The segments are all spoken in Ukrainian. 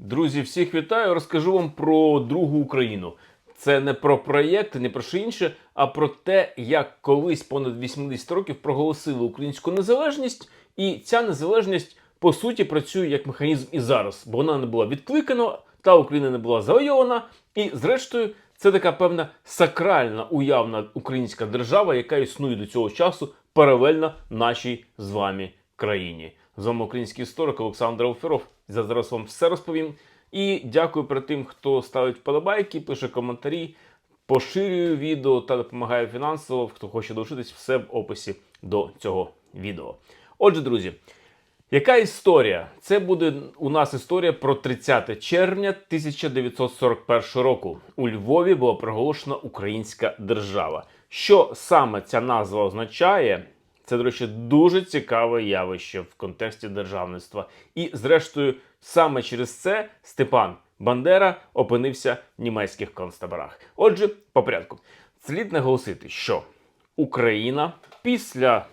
Друзі, всіх вітаю. Розкажу вам про другу Україну. Це не про проєкти, не про що інше, а про те, як колись понад 80 років проголосили українську незалежність, і ця незалежність по суті працює як механізм і зараз, бо вона не була відкликана, та Україна не була завойована. І зрештою, це така певна сакральна уявна українська держава, яка існує до цього часу паралельно нашій з вами країні. З вами український історик Олександр Оферов. Я зараз вам все розповім. І дякую перед тим, хто ставить вподобайки, пише коментарі, поширює відео та допомагає фінансово. Хто хоче долучитись, все в описі до цього відео. Отже, друзі, яка історія? Це буде у нас історія про 30 червня 1941 року. У Львові була проголошена Українська держава. Що саме ця назва означає? Це, до речі, дуже цікаве явище в контексті державництва. І, зрештою, саме через це Степан Бандера опинився в німецьких концтаборах. Отже, по порядку, слід наголосити, що Україна після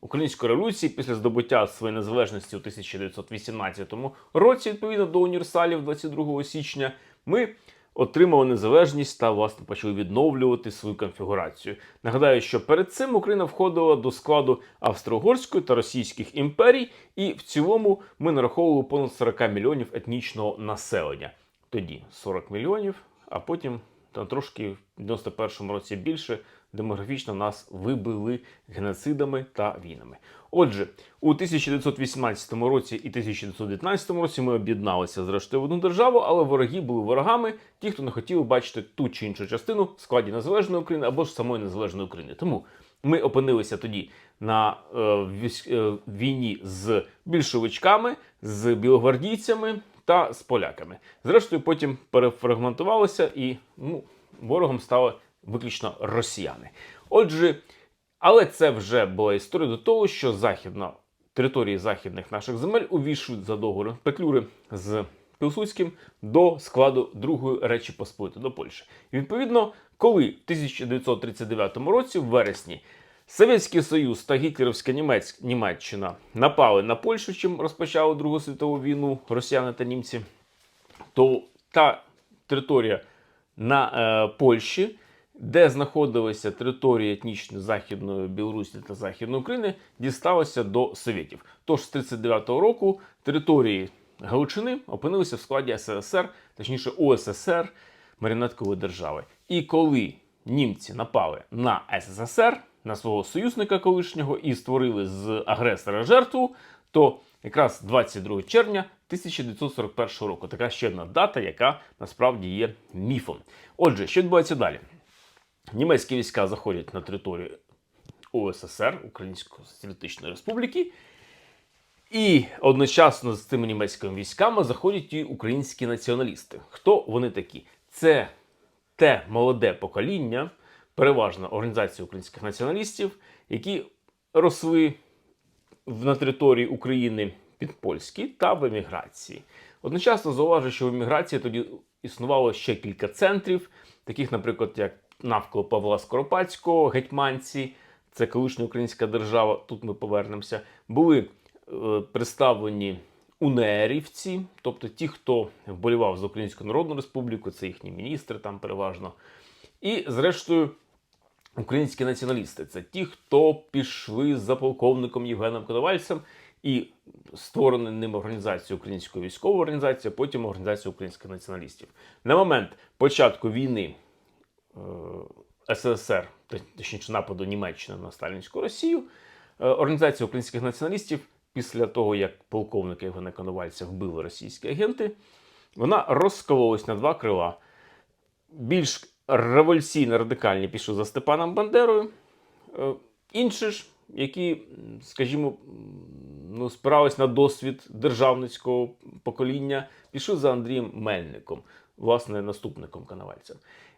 Української революції, після здобуття своєї незалежності у 1918 році, відповідно до універсалів 22 січня, ми отримали незалежність та власне почали відновлювати свою конфігурацію. Нагадаю, що перед цим Україна входила до складу Австро-Угорської та Російських імперій, і в цілому ми нараховували понад 40 мільйонів етнічного населення. Тоді 40 мільйонів, а потім там трошки в 91-му році більше демографічно нас вибили геноцидами та війнами. Отже, у 1918 році і 1919 році ми об'єдналися зрештою в одну державу, але вороги були ворогами, ті, хто не хотіли бачити ту чи іншу частину в складі незалежної України або ж самої незалежної України. Тому ми опинилися тоді на е, е, війні з більшовичками, з білогвардійцями та з поляками. Зрештою, потім перефрагментувалися і ну, ворогом стали виключно росіяни. Отже, але це вже була історія до того, що західна території західних наших земель увійшли за договором Петлюри з Пілсудським до складу Другої Речі Посполитої до Польщі. І відповідно, коли в 1939 році, в вересні, Совєтський Союз та гітлерівська. Німеччина напали на Польщу, чим розпочали Другу світову війну росіяни та німці, то та територія на е, Польщі, де знаходилися території етнічної Західної Білорусі та Західної України, дісталася до Совєтів. Тож з 39-го року території Галичини опинилися в складі СРСР, точніше УССР, маріонеткової держави. І коли німці напали на СССР, на свого союзника колишнього і створили з агресора жертву, то якраз 22 червня 1941 року. Така ще одна дата, яка насправді є міфом. Отже, що відбувається далі? Німецькі війська заходять на територію УССР, Української Соціалістичної Республіки, і одночасно з цими німецькими військами заходять і українські націоналісти. Хто вони такі? Це те молоде покоління, переважно організації українських націоналістів, які росли на території України підпольській та в еміграції. Одночасно зауважу, що в еміграції тоді існувало ще кілька центрів, таких, наприклад, як навколо Павла Скоропадського, гетьманці, це колишня українська держава. Тут ми повернемося. Були е, представлені унерівці, тобто ті, хто вболівав за Українську Народну Республіку, це їхні міністри там переважно. І, зрештою, українські націоналісти це ті, хто пішли за полковником Євгеном Коновальцем і створена ним організація Української військової організації, а потім організація українських націоналістів. На момент початку війни е, СРСР, т- точніше нападу Німеччини на Сталінську Росію, е, організація українських націоналістів, після того як полковника Євгена Коновальця вбили російські агенти, вона розкололась на два крила більш революційно радикальні пішли за Степаном Бандерою. Е, Інші ж, які, скажімо, ну, спирались на досвід державницького покоління, пішли за Андрієм Мельником, власне, наступником Коновальця.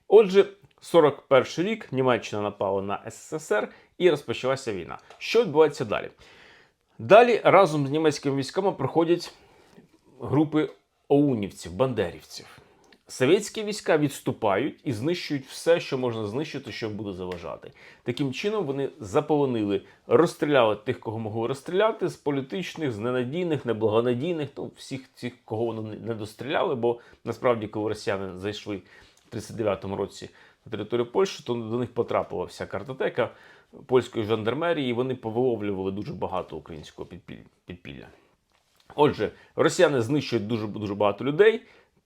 Отже, 41 рік Німеччина напала на СССР і розпочалася війна. Що відбувається далі? Далі разом з німецькими військами проходять групи оунівців, бандерівців. Совєтські війська відступають і знищують все, що можна знищити, що буде заважати. Таким чином вони заполонили, розстріляли тих, кого могли розстріляти, з політичних, з ненадійних, неблагонадійних, ну всіх цих, кого вони не достріляли. Бо насправді, коли росіяни зайшли в 39-му році на територію Польщі, то до них потрапила вся картотека польської жандармерії, і вони повиловлювали дуже багато українського підпілля. Отже, росіяни знищують дуже дуже багато людей,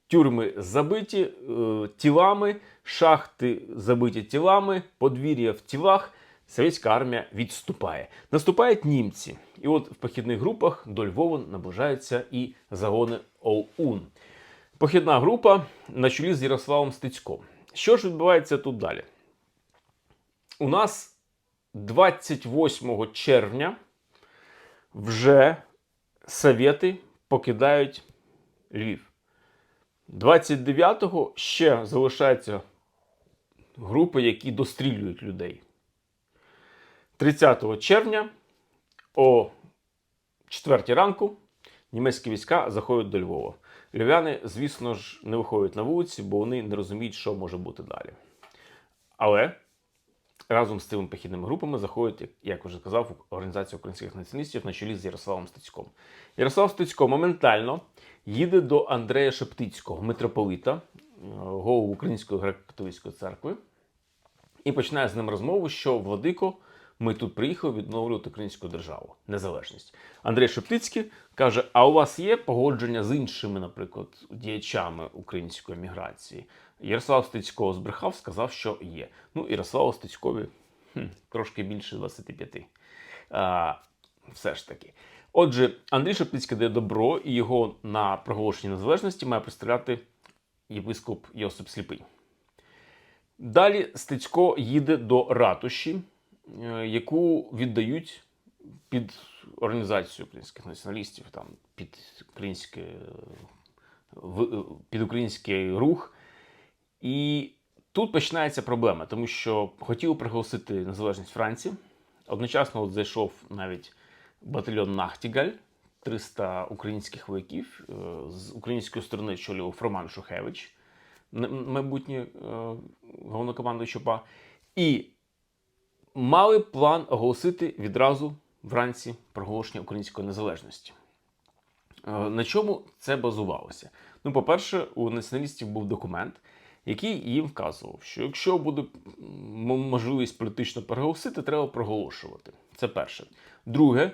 тюрми забиті е, тілами, шахти забиті тілами, подвір'я в тілах. Совєтська армія відступає. Наступають німці. І от в похідних групах до Львова наближаються і загони ОУН. Похідна група на чолі з Ярославом Стецьком. Що ж відбувається тут далі? У нас 28 червня вже Совєти покидають Львів. 29-го ще залишаються групи, які дострілюють людей. 30 червня о 4 ранку німецькі війська заходять до Львова. Львів'яни, звісно ж, не виходять на вулиці, бо вони не розуміють, що може бути далі. Але разом з цими похідними групами заходять, як- вже сказав, Організація українських націоналістів на чолі з Ярославом Стецьком. Ярослав Стецько моментально їде до Андрея Шептицького, митрополита, е, голову Української греко-католицької церкви, і починає з ним розмову, що Владико, ми тут приїхали відновлювати українську державу, незалежність. Андрей Шептицький каже: а у вас є погодження з іншими, наприклад, діячами української міграції? Ярослав Стецько збрехав, сказав, що є. Ну, Ярославу Стецькові хм, трошки більше 25. А, все ж таки. Отже, Андрій Шептицький дає добро, і його на проголошенні незалежності має представляти єпископ Йосип Сліпий. Далі Стецько їде до ратуші, яку віддають під організацію українських націоналістів, там, під, е, е, під український рух. І тут починається проблема, тому що хотіли приголосити незалежність Франції. Одночасно от зайшов навіть батальйон Нахтігаль, 300 українських вояків. Е, З української сторони очолював Роман Шухевич, м- майбутній е, головнокомандуючий ОПА. І мали план оголосити відразу вранці проголошення української незалежності. Е, На чому це базувалося? Ну, по-перше, у націоналістів був документ, який їм вказував, що якщо буде можливість політично переголосити, треба проголошувати. Це перше. Друге,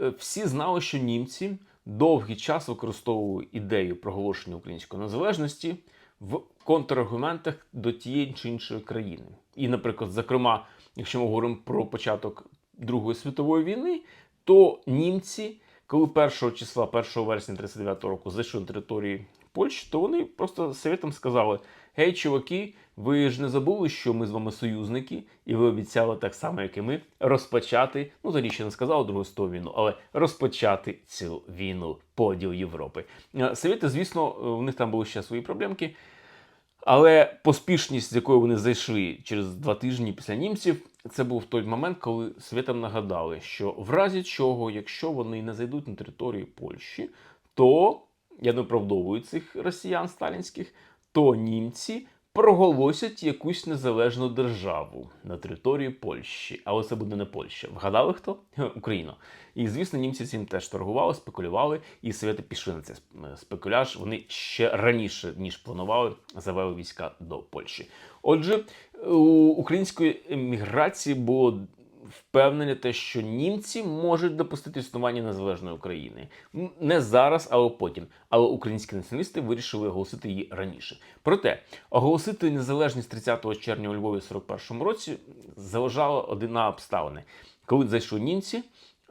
е, всі знали, що німці довгий час використовували ідею проголошення української незалежності в контраргументах до тієї чи іншої країни. І, наприклад, зокрема, якщо ми говоримо про початок Другої світової війни, то німці, коли 1 числа, 1 вересня 39 року зайшли на території Польщі, то вони просто совєтам сказали: Гей, чуваки, ви ж не забули, що ми з вами союзники, і ви обіцяли так само, як і ми, розпочати. Ну, тоді ще не сказали Другу світову війну, але розпочати цю війну, поділ Європи. Е, Совєти, звісно, е, у них там були ще свої проблемки. Але поспішність, з якою вони зайшли через два тижні після німців, це був той момент, коли світам нагадали, що в разі чого, якщо вони не зайдуть на територію Польщі, то я не оправдовую цих росіян сталінських, то німці проголосять якусь незалежну державу на території Польщі. Але це буде не Польща. Вгадали хто? Україна. І звісно, німці цим теж торгували, спекулювали, і совєти пішли на цей спекуляж. Вони ще раніше ніж планували, завели війська до Польщі. Отже, у української еміграції було впевнення те, що німці можуть допустити існування незалежної України. Не зараз, але потім. Але українські націоналісти вирішили оголосити її раніше. Проте оголосити незалежність 30 червня у Львові в 41 році заважало одна обставини. Коли зайшли німці,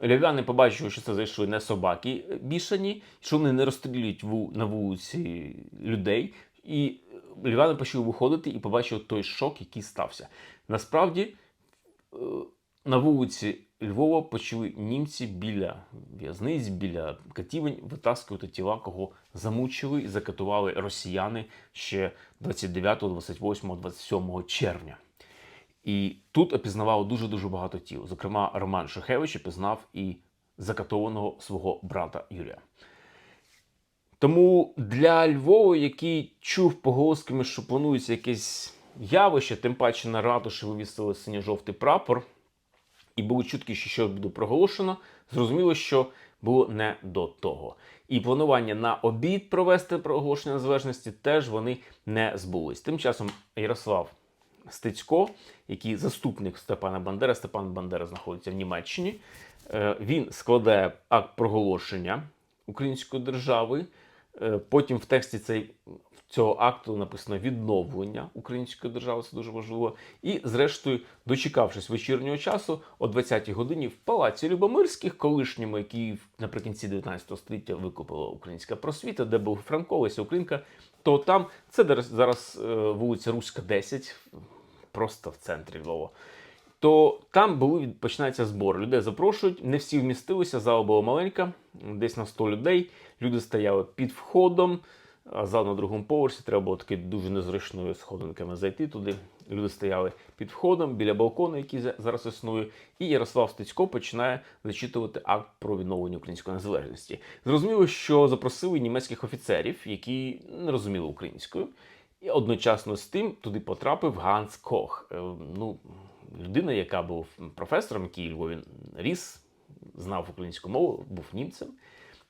львів'яни побачили, що це зайшли не собаки бішані, що вони не розстрілюють на вулиці людей. І львів'яни почали виходити і побачили той шок, який стався. Насправді, е, на вулиці Львова почали німці біля в'язниць, біля катівень витаскувати тіла, кого замучили і закатували росіяни ще 29, 28, 27 червня. І тут опізнавало дуже-дуже багато тіл. Зокрема, Роман Шухевич опізнав і закатованого свого брата Юрія. Тому для Львова, який чув поголосками, що планується якесь явище, тим паче на ратуші вивісили синьо-жовтий прапор, і були чутки, що щось буде проголошено, зрозуміло, що було не до того. І планування на обід провести проголошення незалежності теж вони не збулись. Тим часом Ярослав Стецько, який заступник Степана Бандери, Степан Бандера знаходиться в Німеччині. Е, Він складає акт проголошення української держави. Е, Потім в тексті цей, цього акту написано відновлення української держави, це дуже важливо. І, зрештою, дочекавшись вечірнього часу, о 20-й годині в палаці Любомирських, колишньому, який наприкінці 19 століття викупила українська просвіта, де був Франко, Леся Українка, то там це зараз- е, вулиця Руська, 10, просто в центрі Львова то там були починається збор. Людей запрошують, не всі вмістилися, зала була маленька, десь на 100 людей. Люди стояли під входом, а зал на другому поверсі. Треба було таки дуже незручною сходинками зайти туди. Люди стояли під входом біля балкону, який зараз існує. І Ярослав Стецько починає зачитувати акт про відновлення української незалежності. Зрозуміло, що запросили німецьких офіцерів, які не розуміли українською. І одночасно з тим туди потрапив Ганс Кох. Е, Ну, людина, яка був професором, який Львові ріс, знав українську мову, був німцем.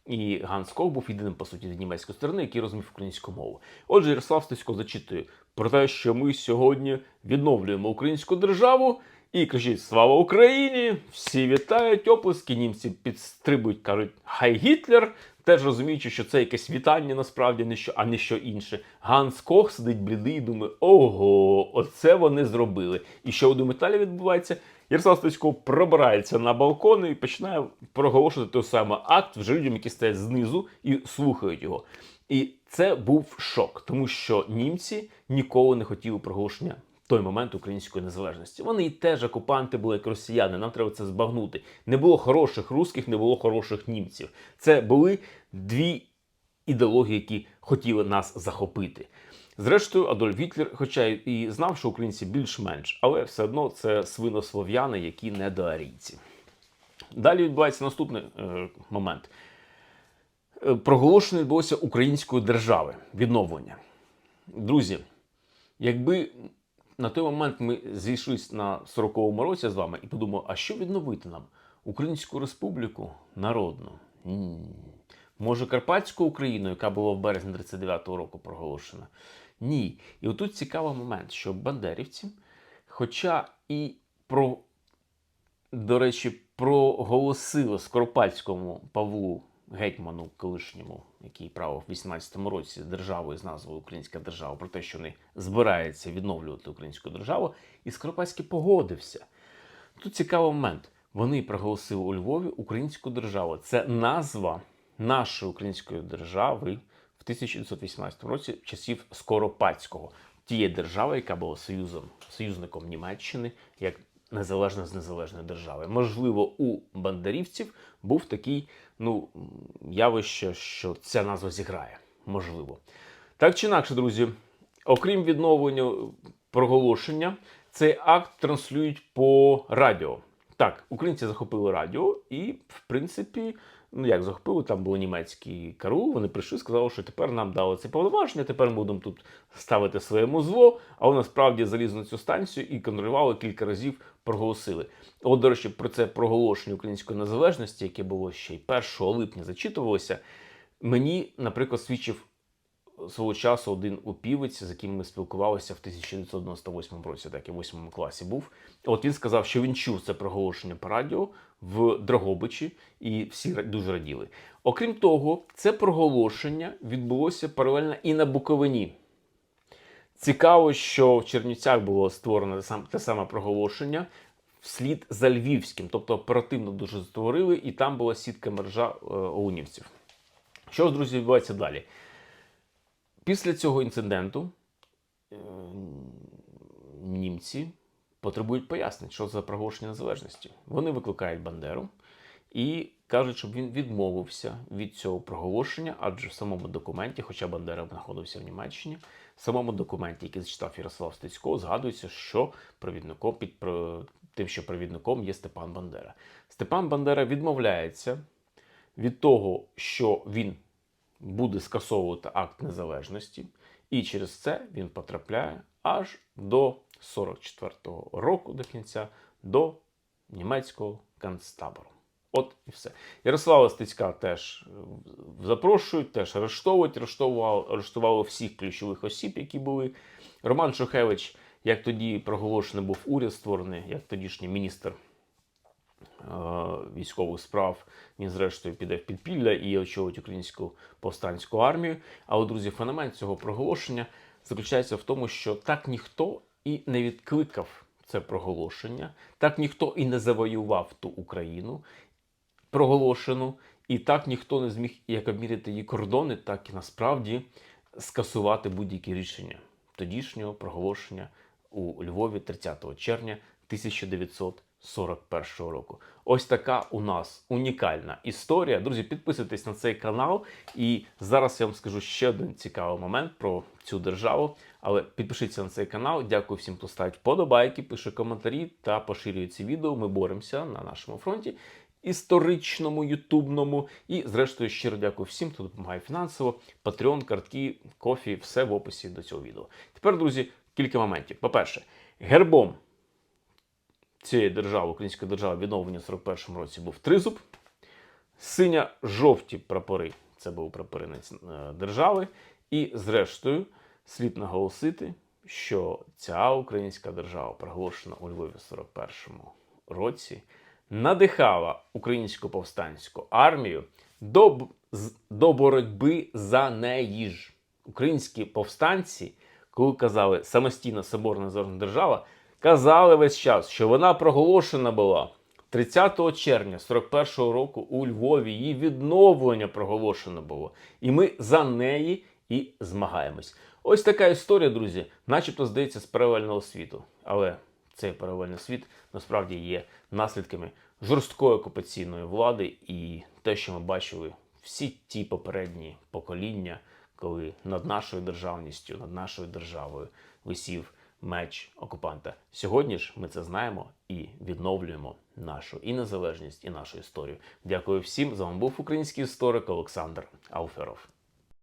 І Ганс Кох був єдиним, по суті, з німецької сторони, який розумів українську мову. Отже, Ярослав Стецько зачитує про те, що ми сьогодні відновлюємо українську державу і кричить Слава Україні! Всі вітають, оплески, німці підстрибують, кажуть Хай Гітлер! Теж розуміючи, що це якесь вітання насправді не що, а не що інше. Ганс Кох сидить блідий і думає: ого, оце вони зробили. І що у Думеталі відбувається? Ярослав Стецько пробирається на балкон і починає проголошувати той самий акт вже людям, які стоять знизу і слухають його. І це був шок, тому що німці ніколи не хотіли проголошення той момент української незалежності. Вони і теж окупанти були як росіяни. Нам треба це збагнути. Не було хороших русських, не було хороших німців. Це були дві ідеології, які хотіли нас захопити. Зрештою, Адольф Гітлер, хоча і знав, що українці більш-менш, але все одно це свинослов'яни, які не доарійці. Далі відбувається наступний е, момент. Е, Проголошення відбулося української держави, відновлення. Друзі, якби на той момент ми зійшлися на 40-му році з вами і подумали, а що відновити нам? Українську республіку народну? Ні. Може, Карпатську Україну, яка була в березні 39-го року проголошена? Ні. І отут цікавий момент, що бандерівці, хоча і про, до речі, проголосили Скоропадському Павлу гетьману колишньому, який правив в 18-му році державою з назвою Українська держава, про те, що вони збираються відновлювати українську державу, і Скоропадський погодився. Тут цікавий момент. Вони проголосили у Львові українську державу. Це назва нашої української держави в 1918 році часів Скоропадського, тієї держави, яка була союзом, союзником Німеччини, як незалежна з незалежної держави. Можливо, у бандерівців був такий ну, явище, що ця назва зіграє. Можливо. Так чи інакше, друзі, окрім відновлення проголошення, цей акт транслюють по радіо. Так, українці захопили радіо, і, в принципі, ну як захопили, там були німецькі кару. Вони прийшли, і сказали, що тепер нам дали це повноваження, тепер ми будемо тут ставити своєму зло, А вони насправді залізли на цю станцію і контролювали кілька разів, проголосили. От, до речі, про це проголошення української незалежності, яке було ще й 1 липня, зачитувалося. Мені, наприклад, свідчив свого часу один упівець, з яким ми спілкувалися в 1998 році, так я в 8 класі був. От він сказав, що він чув це проголошення по радіо в Дрогобичі, і всі дуже раділи. Окрім того, це проголошення відбулося паралельно і на Буковині. Цікаво, що в Чернівцях було створено те саме, проголошення вслід за Львівським, тобто оперативно дуже створили, і там була сітка мережа е, оунівців. Що ж, друзі, відбувається далі? Після цього інциденту е, німці потребують пояснень, що за проголошення незалежності. Вони викликають Бандеру і кажуть, щоб він відмовився від цього проголошення, адже в самому документі, хоча Бандера знаходився в Німеччині, в самому документі, який зачитав Ярослав Стецько, згадується, що провідником під тим, що провідником є Степан Бандера. Степан Бандера відмовляється від того, що він буде скасовувати акт незалежності, і через це він потрапляє аж до 44-го року до кінця до німецького концтабору. От і все. Ярослава Стецька теж е, запрошують, теж арештовують, арештували, арештували всіх ключових осіб, які були. Роман Шухевич, як тоді проголошений був уряд створений, як тодішній міністр військових справ, він зрештою піде в підпілля і очолить українську повстанську армію. Але, друзі, феномен цього проголошення заключається в тому, що так ніхто і не відкликав це проголошення, так ніхто і не завоював ту Україну проголошену, і так ніхто не зміг як обміряти її кордони, так і насправді скасувати будь-які рішення тодішнього проголошення у Львові 30 червня 1941 року. Ось така у нас унікальна історія. Друзі, підписуйтесь на цей канал. І зараз я вам скажу ще один цікавий момент про цю державу. Але підпишіться на цей канал. Дякую всім, хто ставить вподобайки, пише коментарі та поширює ці відео. Ми боремося на нашому фронті. Історичному, ютубному. І, зрештою, щиро дякую всім, хто допомагає фінансово. Патреон, картки, кофі, все в описі до цього відео. Тепер, друзі, кілька моментів. По-перше, гербом цієї держави, української держави, відновлення в 41-му році був тризуб. Синя-жовті прапори це був прапоринець е, держави. І, зрештою, слід наголосити, що ця українська держава, проголошена у Львові в 41-му році, надихала українську повстанську армію до, до боротьби за неї ж. Українські повстанці, коли казали самостійна соборна незалежна держава, казали весь час, що вона проголошена була 30 червня 41-го року у Львові. Її відновлення проголошено було. І ми за неї і змагаємось. Ось така історія, друзі, начебто здається з паралельного світу. Але цей паралельний світ насправді є наслідками жорсткої окупаційної влади і те, що ми бачили всі ті попередні покоління, коли над нашою державністю, над нашою державою висів меч окупанта. Сьогодні ж ми це знаємо і відновлюємо нашу і незалежність, і нашу історію. Дякую всім. З вами був український історик Олександр Алферов.